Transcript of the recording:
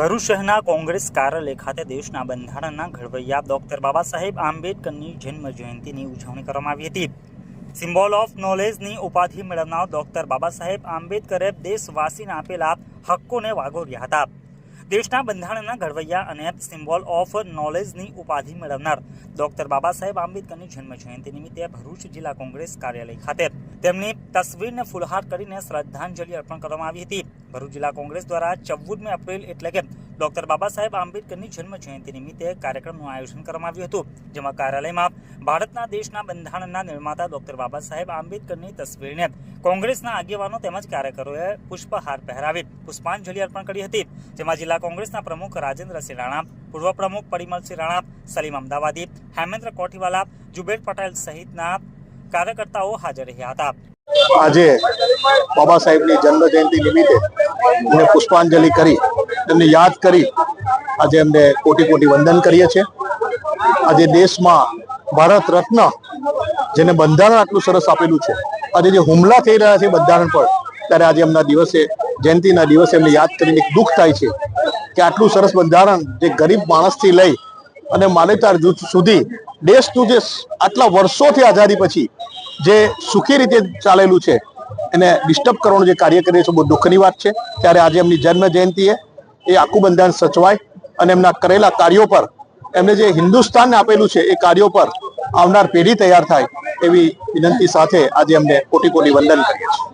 ભરૂચ શહેરના કોંગ્રેસ કાર્યાલય ખાતે દેશના બંધારણના ઘડવૈયા ડોક્ટર બાબા સાહેબ આંબેડકરની જન્મ જયંતિની ઉજવણી કરવામાં આવી હતી. સિમ્બોલ ઓફ નોલેજની ઉપાધિ મેળવનાર ડોક્ટર બાબા સાહેબ આંબેડકરે દેશવાસીને આપેલા હક્કોને વાગોર્યા હતા. દેશના બંધારણના ઘડવૈયા અને સિમ્બોલ ઓફ નોલેજની ઉપાધિ મેળવનાર ડોક્ટર બાબા સાહેબ આંબેડકરની જન્મ જયંતિ નિમિત્તે ભરૂચ જિલ્લા કોંગ્રેસ કાર્યાલય ખાતે તેમની તસવીરને ફૂલહાર કરીને શ્રદ્ધાંજલિ અર્પણ કરવામાં આવી હતી. ભરૂચ જિલ્લા કોંગ્રેસ દ્વારા ચૌદમી એપ્રિલ એટલે કે ડોક્ટર બાબા સાહેબ આંબેડકરની જન્મ જયંતિ નિમિત્તે કાર્યક્રમનું આયોજન કરવામાં આવ્યું હતું, જેમાં કાર્યાલયમાં ભારતના દેશના બંધારણના નિર્માતા ડોક્ટર બાબા સાહેબ આંબેડકરની તસવીરને કોંગ્રેસના આગેવાનો તેમજ કાર્યકરોએ પુષ્પહાર પહેરાવી પુષ્પાંજલિ અર્પણ કરી હતી. જેમાં જિલ્લા કોંગ્રેસના પ્રમુખ રાજેન્દ્રસિંહ રાણા, પૂર્વ પ્રમુખ પરિમલસિંહ રાણા, સલીમ અમદાવાદી, હેમેન્દ્ર કોઠીવાલા જુબેર પટેલ સહિતના કાર્યકર્તાઓ હાજર રહ્યા હતા. આજે બાબા સાહેબની જન્મ જયંતિ નિમિત્તે એમને પુષ્પાંજલિ કરી, એમને યાદ કરી, આજે એમને કોટી કોટી વંદન કરીએ છીએ. આજે દેશમાં ભારત રત્ન જેને બંધારણ આટલું સરસ આપેલું છે, આજે જે હુમલા થઈ રહ્યા છે બંધારણ પર, ત્યારે આજે એમના દિવસે, જયંતિના દિવસે એમને યાદ કરીને દુઃખ થાય છે કે આટલું સરસ બંધારણ જે ગરીબ માણસથી લઈ અને માનવતાર જૂથ સુધી દેશનું જે આટલા વર્ષોથી આઝાદી પછી જે સુખી રીતે ચાલેલું છે, એને ડિસ્ટર્બ કરવાનું જે કાર્ય કરીએ છે, બહુ દુઃખની વાત છે. ત્યારે આજે એમની જન્મ જયંતિએ એ આખું બંધારણ સચવાય અને એમના કરેલા કાર્યો પર એમને જે હિન્દુસ્તાનને આપેલું છે, એ કાર્યો પર આવનાર પેઢી તૈયાર થાય એવી વિનંતી સાથે આજે એમને કોટી કોટી વંદન કરીએ છીએ.